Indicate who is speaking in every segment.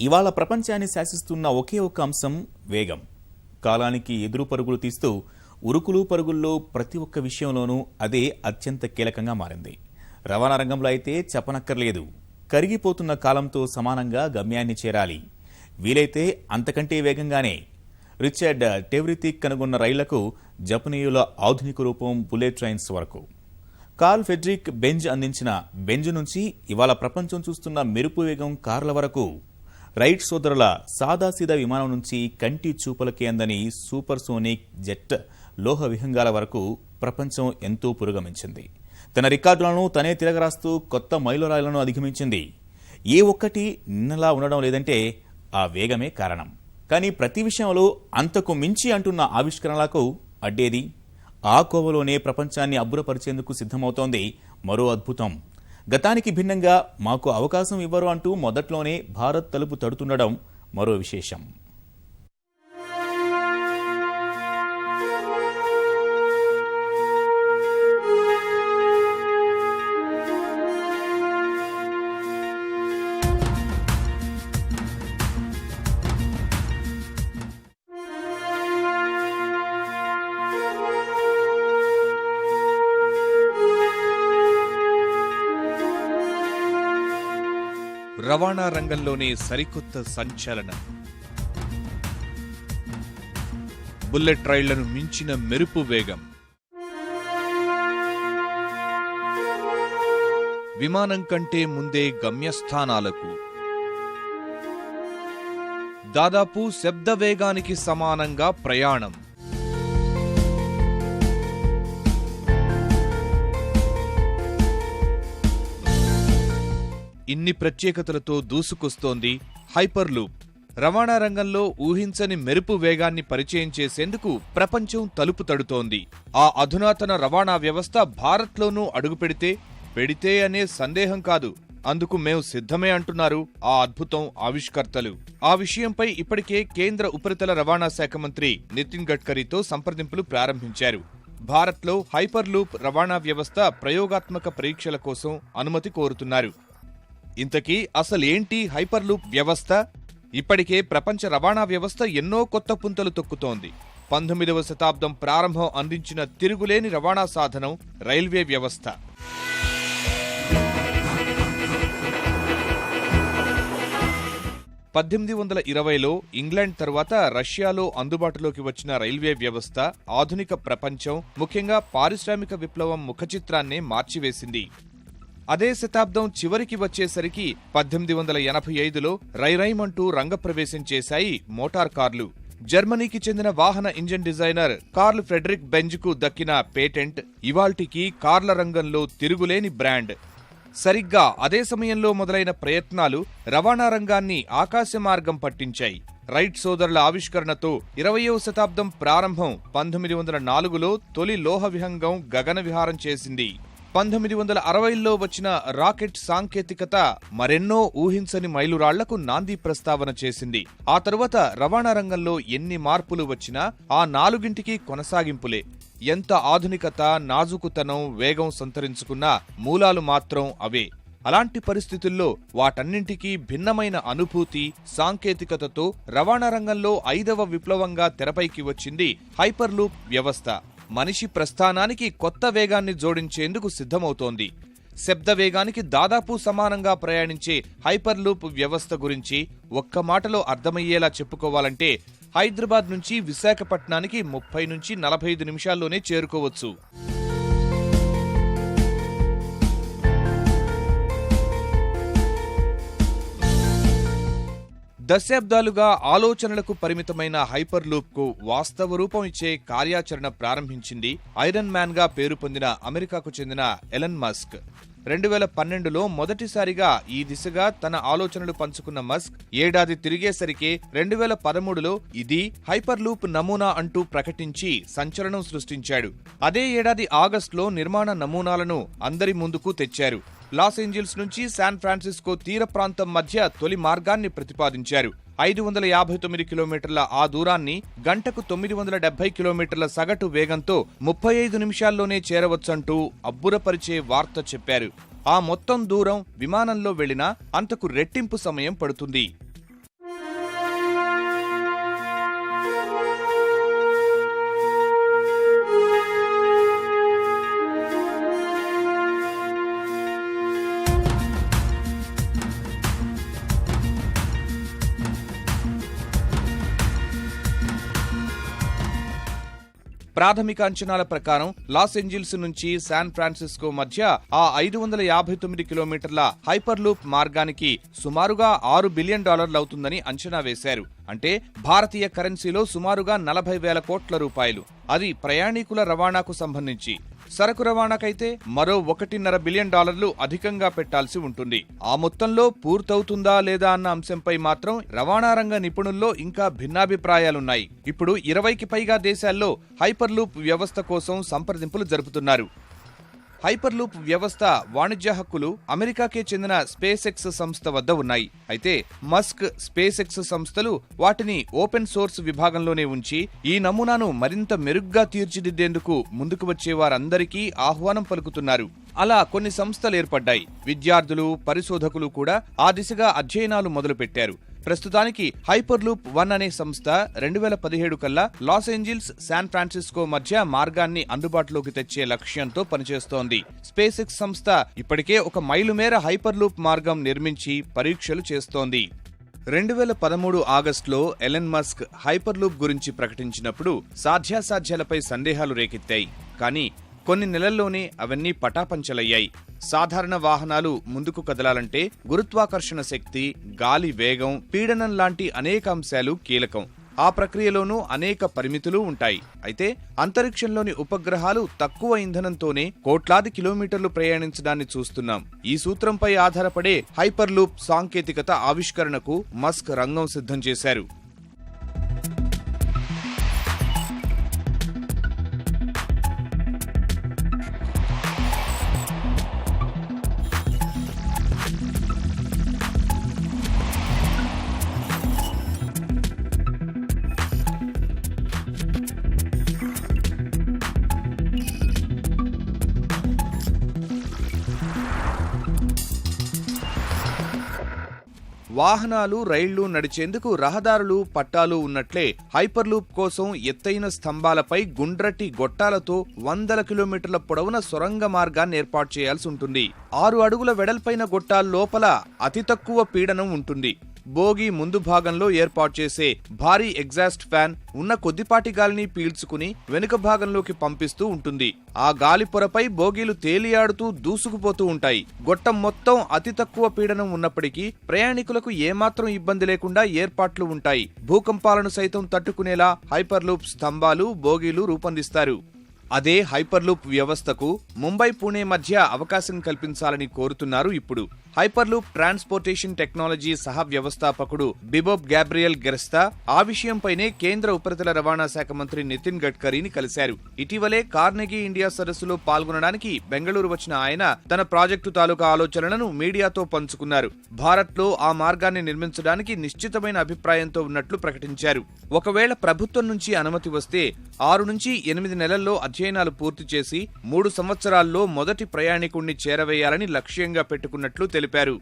Speaker 1: ఇవాళ ప్రపంచాన్ని శాసిస్తున్న ఒకే ఒక అంశం వేగం. కాలానికి ఎదురు పరుగులు తీస్తూ ఉరుకులు పరుగుల్లో ప్రతి ఒక్క విషయంలోనూ అదే అత్యంత కీలకంగా మారింది. రవాణా రంగంలో అయితే చెప్పనక్కర్లేదు. కరిగిపోతున్న కాలంతో సమానంగా గమ్యాన్ని చేరాలి. వీలైతే అంతకంటే వేగంగానే. రిచర్డ్ టెవ్రితిక్ కనుగొన్న రైళ్ళకు జపనీయుల ఆధునిక రూపం బుల్లెట్ ట్రైన్స్ వరకు. కార్ల్ ఫెడ్రిక్ బెంజ్ అందించిన బెంజ్ నుంచి ఇవాళ ప్రపంచం చూస్తున్న మెరుపు వేగం కార్ల వరకు రైట్ సోదరుల సాదాసీదా విమానం నుంచి కంటి చూపులకే అందని సూపర్ సోనిక్ జెట్ లోహ విహంగాల వరకు ప్రపంచం ఎంతో పురోగమించింది. తన రికార్డులను తనే తిరగరాస్తూ కొత్త మైలురాయిలను అధిగమించింది. ఏ ఒక్కటి నిన్నలా ఉండడం లేదంటే ఆ వేగమే కారణం. కానీ ప్రతి విషయంలో అంతకు మించి అంటున్న ఆవిష్కరణలకు అడ్డేది. ఆ కోవలోనే ప్రపంచాన్ని అబ్బురపరిచేందుకు సిద్ధమవుతోంది మరో అద్భుతం. గతానికి భిన్నంగా మాకు అవకాశం ఇవ్వరు అంటూ మొదట్లోనే భారత్ తలుపు తడుతుండడం మరో విశేషం.
Speaker 2: రవాణా రంగంలోనే సరికొత్త సంచలనం. బుల్లెట్ రైళ్ళను మించిన మెరుపు వేగం. విమానం కంటే ముందే గమ్యస్థానాలకు. దాదాపు శబ్ద వేగానికి సమానంగా ప్రయాణం. ఇన్ని ప్రత్యేకతలతో దూసుకొస్తోంది హైపర్ లూప్ రవాణా రంగంలో ఊహించని మెరుపు వేగాన్ని పరిచయం చేసేందుకు ప్రపంచం తలుపు తడుతోంది. ఆ అధునాతన రవాణా వ్యవస్థ భారత్లోనూ అడుగుపెడితే పెడితే అనే సందేహం కాదు. అందుకు మేము సిద్ధమే అంటున్నారు ఆ అద్భుతం ఆవిష్కర్తలు. ఆ విషయంపై ఇప్పటికే కేంద్ర ఉపరితల రవాణా శాఖ మంత్రి నితిన్ గడ్కరీతో సంప్రదింపులు ప్రారంభించారు. భారత్లో హైపర్ లూప్ రవాణా వ్యవస్థ ప్రయోగాత్మక పరీక్షల కోసం అనుమతి కోరుతున్నారు. ఇంతకీ అసలేంటి హైపర్లూప్ వ్యవస్థ? ఇప్పటికే ప్రపంచ రవాణా వ్యవస్థ ఎన్నో కొత్త పుంతలు తొక్కుతోంది. పంతొమ్మిదవ శతాబ్దం ప్రారంభం అందించిన తిరుగులేని రవాణా సాధనం రైల్వే వ్యవస్థ. పద్దెనిమిది వందల ఇరవైలో ఇంగ్లాండ్ తర్వాత రష్యాలో అందుబాటులోకి వచ్చిన రైల్వే వ్యవస్థ ఆధునిక ప్రపంచం ముఖ్యంగా పారిశ్రామిక విప్లవం ముఖచిత్రాన్నే మార్చివేసింది. అదే శతాబ్దం చివరికి వచ్చేసరికి పద్దెనిమిది వందల ఎనభై ఐదులో రైరైమంటూ రంగప్రవేశం చేశాయి మోటార్ కార్లు. జర్మనీకి చెందిన వాహన ఇంజిన్ డిజైనర్ కార్ల్ ఫ్రెడరిక్ బెంజ్కు దక్కిన పేటెంట్ ఇవాల్టికి కార్ల రంగంలో తిరుగులేని బ్రాండ్. సరిగ్గా అదే సమయంలో మొదలైన ప్రయత్నాలు రవాణా రంగాన్ని ఆకాశ మార్గం పట్టించాయి. రైట్ సోదరుల ఆవిష్కరణతో ఇరవయవ శతాబ్దం ప్రారంభం పంతొమ్మిది వందల నాలుగులో తొలి లోహ విహంగం గగన విహారం చేసింది. పంతొమ్మిది వందల అరవైలో వచ్చిన రాకెట్ సాంకేతికత మరెన్నో ఊహించని మైలురాళ్ళకు నాంది ప్రస్తావన చేసింది. ఆ తరువాత రవాణా రంగంలో ఎన్ని మార్పులు వచ్చినా ఆ నాలుగింటికి కొనసాగింపులే. ఎంత ఆధునికత నాజుకుతనం వేగం సంతరించుకున్నా మూలాలు మాత్రం అవే. అలాంటి పరిస్థితుల్లో వాటన్నింటికీ భిన్నమైన అనుభూతి సాంకేతికతతో రవాణా రంగంలో ఐదవ విప్లవంగా తెరపైకి వచ్చింది హైపర్లూప్ వ్యవస్థ. మనిషి ప్రస్థానానికి కొత్త వేగాన్ని జోడించేందుకు సిద్ధమవుతోంది. శబ్ద వేగానికి దాదాపు సమానంగా ప్రయాణించే హైపర్లూప్ వ్యవస్థ గురించి ఒక్క మాటలో అర్థమయ్యేలా చెప్పుకోవాలంటే హైదరాబాద్ నుంచి విశాఖపట్నానికి ముప్పై నుంచి నలభై ఐదు నిమిషాల్లోనే చేరుకోవచ్చు. దశాబ్దాలుగా ఆలోచనలకు పరిమితమైన హైపర్ లూప్కు వాస్తవ రూపం ఇచ్చే కార్యాచరణ ప్రారంభించింది ఐరన్ మ్యాన్గా పేరు పొందిన అమెరికాకు చెందిన ఎలన్ మస్క్. రెండు వేల పన్నెండులో మొదటిసారిగా ఈ దిశగా తన ఆలోచనలు పంచుకున్న మస్క్ ఏడాది తిరిగేసరికి రెండు వేల పదమూడులో ఇది హైపర్ లూప్ నమూనా అంటూ ప్రకటించి సంచలనం సృష్టించాడు. అదే ఏడాది ఆగస్టులో నిర్మాణ నమూనాలను అందరి ముందుకు తెచ్చారు. లాస్ ఏంజల్స్ నుంచి శాన్ ఫ్రాన్సిస్కో తీర ప్రాంతం మధ్య తొలి మార్గాన్ని ప్రతిపాదించారు. ఐదు వందల యాభై తొమ్మిది కిలోమీటర్ల ఆ దూరాన్ని గంటకు తొమ్మిది వందల డెబ్బై కిలోమీటర్ల సగటు వేగంతో ముప్పై ఐదు నిమిషాల్లోనే చేరవచ్చంటూ అబ్బురపరిచే వార్త చెప్పారు. ఆ మొత్తం దూరం విమానంలో వెళ్ళినా అంతకు రెట్టింపు సమయం పడుతుంది. ప్రాథమిక అంచనాల ప్రకారం లాస్ ఏంజిల్స్ నుంచి శాన్ ఫ్రాన్సిస్కో మధ్య ఆ ఐదు వందల యాభై తొమ్మిది కిలోమీటర్ల హైపర్ లూప్ మార్గానికి సుమారుగా ఆరు బిలియన్ డాలర్లు అవుతుందని అంచనా వేశారు. అంటే భారతీయ కరెన్సీలో సుమారుగా నలభై వేల కోట్ల రూపాయలు. అది ప్రయాణికుల రవాణాకు సంబంధించి. సరకు రవాణాకైతే మరో ఒకటిన్నర బిలియన్ డాలర్లు అధికంగా పెట్టాల్సి ఉంటుంది. ఆ మొత్తంలో పూర్తవుతుందా లేదా అన్న అంశంపై మాత్రం రవాణా రంగ నిపుణుల్లో ఇంకా భిన్నాభిప్రాయాలున్నాయి. ఇప్పుడు ఇరవైకి పైగా దేశాల్లో హైపర్లూప్ వ్యవస్థ కోసం సంప్రదింపులు జరుపుతున్నారు. హైపర్లూప్ వ్యవస్థ వాణిజ్య హక్కులు అమెరికాకే చెందిన స్పేస్ ఎక్స్ సంస్థ వద్ద ఉన్నాయి. అయితే మస్క్ స్పేస్ ఎక్స్ సంస్థలు వాటిని ఓపెన్ సోర్స్ విభాగంలోనే ఉంచి ఈ నమూనాను మరింత మెరుగ్గా తీర్చిదిద్దేందుకు ముందుకు వచ్చే వారందరికీ ఆహ్వానం పలుకుతున్నారు. అలా కొన్ని సంస్థలు ఏర్పడ్డాయి. విద్యార్థులు పరిశోధకులు కూడా ఆ దిశగా అధ్యయనాలు మొదలుపెట్టారు. ప్రస్తుతానికి హైపర్ లూప్ వన్ అనే సంస్థ రెండు వేల పదిహేడు కల్లా లాస్ ఏంజిల్స్ శాన్ ఫ్రాన్సిస్కో మధ్య మార్గాన్ని అందుబాటులోకి తెచ్చే లక్ష్యంతో పనిచేస్తోంది. స్పేస్ ఎక్స్ సంస్థ ఇప్పటికే ఒక మైలు మేర హైపర్ లూప్ మార్గం నిర్మించి పరీక్షలు చేస్తోంది. రెండు వేల పదమూడు ఆగస్టులో ఎలెన్ మస్క్ హైపర్ లూప్ గురించి ప్రకటించినప్పుడు సాధ్యాసాధ్యాలపై సందేహాలు రేకెత్తాయి. కానీ కొన్ని నెలల్లోనే అవన్నీ పటాపంచలయ్యాయి. సాధారణ వాహనాలు ముందుకు కదలాలంటే గురుత్వాకర్షణ శక్తి గాలి వేగం పీడనం లాంటి అనేక అంశాలు కీలకం. ఆ ప్రక్రియలోనూ అనేక పరిమితులు ఉంటాయి. అయితే అంతరిక్షంలోని ఉపగ్రహాలు తక్కువ ఇంధనంతోనే కోట్లాది కిలోమీటర్లు ప్రయాణించడాన్ని చూస్తున్నాం. ఈ సూత్రంపై ఆధారపడే హైపర్లూప్ సాంకేతికత ఆవిష్కరణకు మస్క్ రంగం సిద్ధం చేశారు. వాహనాలు రైళ్ళు నడిచేందుకు రహదారులు పట్టాలు ఉన్నట్లే హైపర్లూప్ కోసం ఎత్తైన స్తంభాలపై గుండ్రటి గొట్టాలతో వందల కిలోమీటర్ల పొడవున సొరంగ మార్గాన్ని ఏర్పాటు చేయాల్సి ఉంటుంది. ఆరు అడుగుల వెడల్పైన గొట్టాల లోపల అతి తక్కువ పీడనం ఉంటుంది. బోగి ముందు భాగంలో ఏర్పాటు చేసే భారీ ఎగ్జాస్ట్ ఫ్యాన్ ఉన్న కొద్దిపాటి గాలిని పీల్చుకుని వెనుక భాగంలోకి పంపిస్తూ ఉంటుంది. ఆ గాలి పొరపై బోగీలు తేలియాడుతూ దూసుకుపోతూ ఉంటాయి. గొట్టం మొత్తం అతి తక్కువ పీడనం ఉన్నప్పటికీ ప్రయాణికులకు ఏమాత్రం ఇబ్బంది లేకుండా ఏర్పాట్లు ఉంటాయి. భూకంపాలను సైతం తట్టుకునేలా హైపర్లూప్ స్తంభాలు బోగీలు రూపొందిస్తారు. అదే హైపర్లూప్ వ్యవస్థకు ముంబై పూణే మధ్య అవకాశం కల్పించాలని కోరుతున్నారు ఇప్పుడు. హైపర్లూప్ ట్రాన్స్పోర్టేషన్ టెక్నాలజీ సహ వ్యవస్థాపకుడు బిబోబ్ గ్యాబ్రియల్ గెర్స్తా ఆ విషయంపైనే కేంద్ర ఉపరితల రవాణా శాఖ మంత్రి నితిన్ గడ్కరీని కలిశారు. ఇటీవలే కార్నెగీ ఇండియా సదస్సులో పాల్గొనడానికి బెంగళూరు వచ్చిన ఆయన తన ప్రాజెక్టు తాలూకా ఆలోచనలను మీడియాతో పంచుకున్నారు. భారత్లో ఆ మార్గాన్ని నిర్మించడానికి నిశ్చితమైన అభిప్రాయంతో ఉన్నట్లు ప్రకటించారు. ఒకవేళ ప్రభుత్వం నుంచి అనుమతి వస్తే ఆరు నుంచి ఎనిమిది నెలల్లో అధ్యయనాలు పూర్తి చేసి మూడు సంవత్సరాల్లో మొదటి ప్రయాణికుణ్ణి చేరవేయాలని లక్ష్యంగా పెట్టుకున్నట్లు తెలిపారు.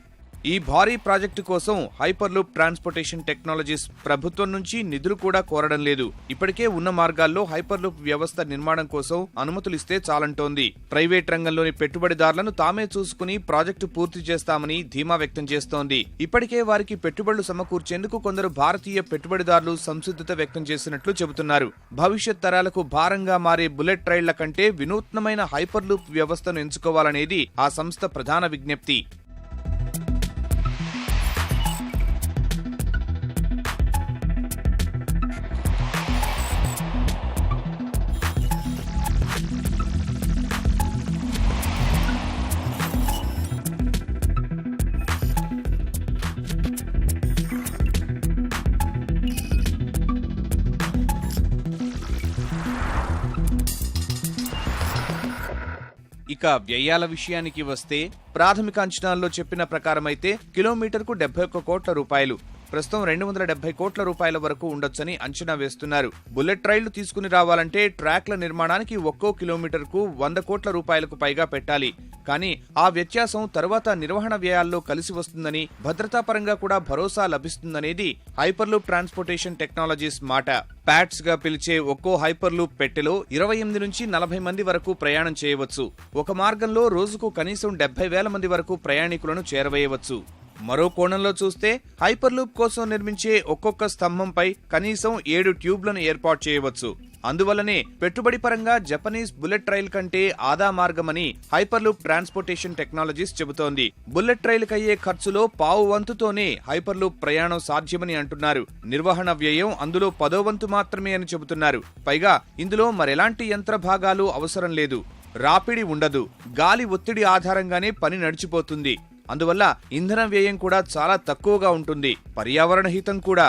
Speaker 2: ఈ భారీ ప్రాజెక్టు కోసం హైపర్లూప్ ట్రాన్స్పోర్టేషన్ టెక్నాలజీస్ ప్రభుత్వం నుంచి నిధులు కూడా కోరడం లేదు. ఇప్పటికే ఉన్న మార్గాల్లో హైపర్లూప్ వ్యవస్థ నిర్మాణం కోసం అనుమతులిస్తే చాలంటోంది. ప్రైవేట్ రంగంలోని పెట్టుబడిదారులను తామే చూసుకుని ప్రాజెక్టు పూర్తి చేస్తామని ధీమా వ్యక్తం చేస్తోంది. ఇప్పటికే వారికి పెట్టుబడులు సమకూర్చేందుకు కొందరు భారతీయ పెట్టుబడిదారులు సంసిద్ధత వ్యక్తం చేసినట్లు చెబుతున్నారు. భవిష్యత్ తరాలకు భారంగా మారే బుల్లెట్ ట్రైళ్ళ కంటే వినూత్నమైన హైపర్లూప్ వ్యవస్థను ఎంచుకోవాలనేది ఆ సంస్థ ప్రధాన విజ్ఞప్తి. ఇక వ్యయాల విషయానికి వస్తే ప్రాథమిక అంచనాల్లో చెప్పిన ప్రకారమైతే కిలోమీటర్కు డెబ్బై ఒక్క కోట్ల రూపాయలు. ప్రస్తుతం రెండు వందల డెబ్బై కోట్ల రూపాయల వరకు ఉండొచ్చని అంచనా వేస్తున్నారు. బుల్లెట్ రైళ్ళు తీసుకుని రావాలంటే ట్రాక్ల నిర్మాణానికి ఒక్కో కిలోమీటర్కు వంద కోట్ల రూపాయలకు పైగా పెట్టాలి. కానీ ఆ వ్యత్యాసం తరువాత నిర్వహణ వ్యయాల్లో కలిసి వస్తుందని భద్రతా పరంగా కూడా భరోసా లభిస్తుందనేది హైపర్లూప్ ట్రాన్స్పోర్టేషన్ టెక్నాలజీస్ మాట. ప్యాట్స్గా పిలిచే ఒక్కో హైపర్లూప్ పెట్టెలో ఇరవై ఎనిమిది నుంచి నలభై మంది వరకు ప్రయాణం చేయవచ్చు. ఒక మార్గంలో రోజుకు కనీసం డెబ్బై వేల మంది వరకు ప్రయాణికులను చేరవేయవచ్చు. మరో కోణంలో చూస్తే హైపర్లూప్ కోసం నిర్మించే ఒక్కొక్క స్తంభంపై కనీసం ఏడు ట్యూబ్లను ఏర్పాటు చేయవచ్చు. అందువల్లనే పెట్టుబడి పరంగా జపనీస్ బుల్లెట్ రైల్ కంటే ఆదా మార్గమని హైపర్లూప్ ట్రాన్స్పోర్టేషన్ టెక్నాలజీస్ చెబుతోంది. బుల్లెట్ రైలుకు అయ్యే ఖర్చులో పావు వంతుతోనే హైపర్లూప్ ప్రయాణం సాధ్యమని అంటున్నారు. నిర్వహణ వ్యయం అందులో పదో వంతు మాత్రమే అని చెబుతున్నారు. పైగా ఇందులో మరెలాంటి యంత్ర భాగాలు అవసరం లేదు. రాపిడి ఉండదు. గాలి ఒత్తిడి ఆధారంగానే పని నడిచిపోతుంది. అందువల్ల ఇంధన వ్యయం కూడా చాలా తక్కువగా ఉంటుంది పర్యావరణ హితం కూడా.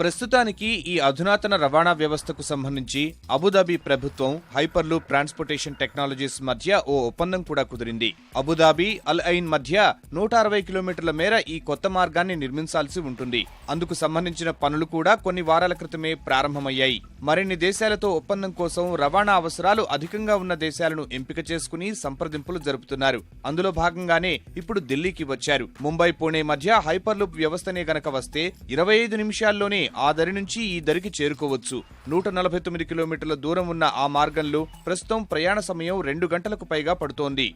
Speaker 2: ప్రస్తుతానికి ఈ అధునాతన రవాణా వ్యవస్థకు సంబంధించి అబుదాబి ప్రభుత్వం హైపర్లూప్ ట్రాన్స్పోర్టేషన్ టెక్నాలజీస్ మధ్య ఓ ఒప్పందం కూడా కుదిరింది. అబుదాబి అల్ ఐన్ మధ్య నూట అరవై కిలోమీటర్ల మేర ఈ కొత్త మార్గాన్ని నిర్మించాల్సి ఉంటుంది. అందుకు సంబంధించిన పనులు కూడా కొన్ని వారాల క్రితమే ప్రారంభమయ్యాయి. మరిన్ని దేశాలతో ఒప్పందం కోసం రవాణా అవసరాలు అధికంగా ఉన్న దేశాలను ఎంపిక చేసుకుని సంప్రదింపులు జరుపుతున్నారు. అందులో భాగంగానే ఇప్పుడు ఢిల్లీకి వచ్చారు. ముంబై పుణే మధ్య హైపర్లూప్ వ్యవస్థనే గనక వస్తే ఇరవై ఐదు నిమిషాల్లోనే ఆ దరి నుంచి ఈ దరికి చేరుకోవచ్చు. నూట నలభై తొమ్మిది కిలోమీటర్ల దూరం ఉన్న ఆ మార్గంలో ప్రస్తుతం ప్రయాణ సమయం రెండు గంటలకు పైగా పడుతోంది.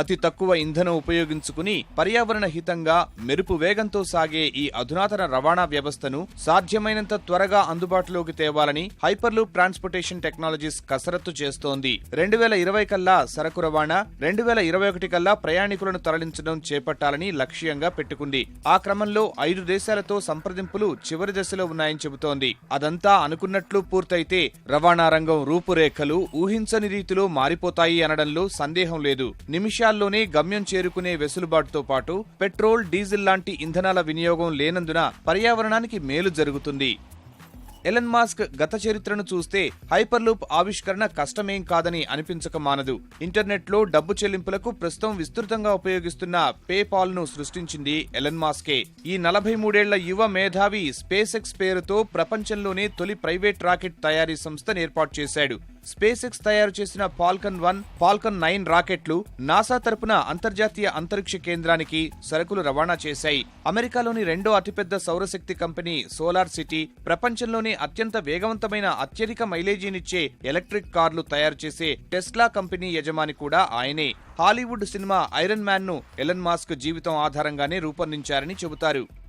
Speaker 2: అతి తక్కువ ఇంధనం ఉపయోగించుకుని పర్యావరణ హితంగా మెరుపు వేగంతో సాగే ఈ అధునాతన రవాణా వ్యవస్థను సాధ్యమైనంత త్వరగా అందుబాటులోకి తేవాలని హైపర్లూప్ ట్రాన్స్పోర్టేషన్ టెక్నాలజీస్ కసరత్తు చేస్తోంది. రెండు వేల ఇరవై కల్లా సరకు రవాణా రెండు వేల ఇరవై ఒకటి కల్లా ప్రయాణికులను తరలించడం చేపట్టాలని లక్ష్యంగా పెట్టుకుంది. ఆ క్రమంలో ఐదు దేశాలతో సంప్రదింపులు చివరి దశలో ఉన్నాయని చెబుతోంది. అదంతా అనుకున్నట్లు పూర్తయితే రవాణా రంగం రూపురేఖలు ఊహించని రీతిలో మారిపోతాయి అనడంలో సందేహం లేదు. నిమిషాల్లోనే గమ్యం చేరుకునే వెసులుబాటుతో పాటు పెట్రోల్ డీజిల్ లాంటి ఇంధనాల వినియోగం లేనందున పర్యావరణానికి మేలు జరుగుతుంది. ఎలన్ మాస్క్ గత చరిత్రను చూస్తే హైపర్లూప్ ఆవిష్కరణ కష్టమేం కాదని అనిపించక మానదు. ఇంటర్నెట్లో డబ్బు చెల్లింపులకు ప్రస్తుతం విస్తృతంగా ఉపయోగిస్తున్న పేపాల్ను సృష్టించింది ఎలన్ మాస్కే. ఈ నలభై మూడేళ్ళ యువ మేధావి స్పేస్ ఎక్స్ పేరుతో ప్రపంచంలోనే తొలి ప్రైవేట్ రాకెట్ తయారీ సంస్థను ఏర్పాటు చేశాడు. స్పేస్ ఎక్స్ తయారు చేసిన ఫాల్కన్ వన్ ఫాల్కన్ నైన్ రాకెట్లు నాసా తరపున అంతర్జాతీయ అంతరిక్ష కేంద్రానికి సరుకులు రవాణా చేశాయి. అమెరికాలోని రెండో అతిపెద్ద సౌరశక్తి కంపెనీ సోలార్ సిటీ ప్రపంచంలోనే అత్యంత వేగవంతమైన అత్యధిక మైలేజీనిచ్చే ఎలక్ట్రిక్ కార్లు తయారు చేసే టెస్లా కంపెనీ యజమాని కూడా ఆయనే. హాలీవుడ్ సినిమా ఐరన్ మ్యాన్ను ఎలన్ మాస్క్ జీవితం ఆధారంగానే రూపొందించారని చెబుతారు.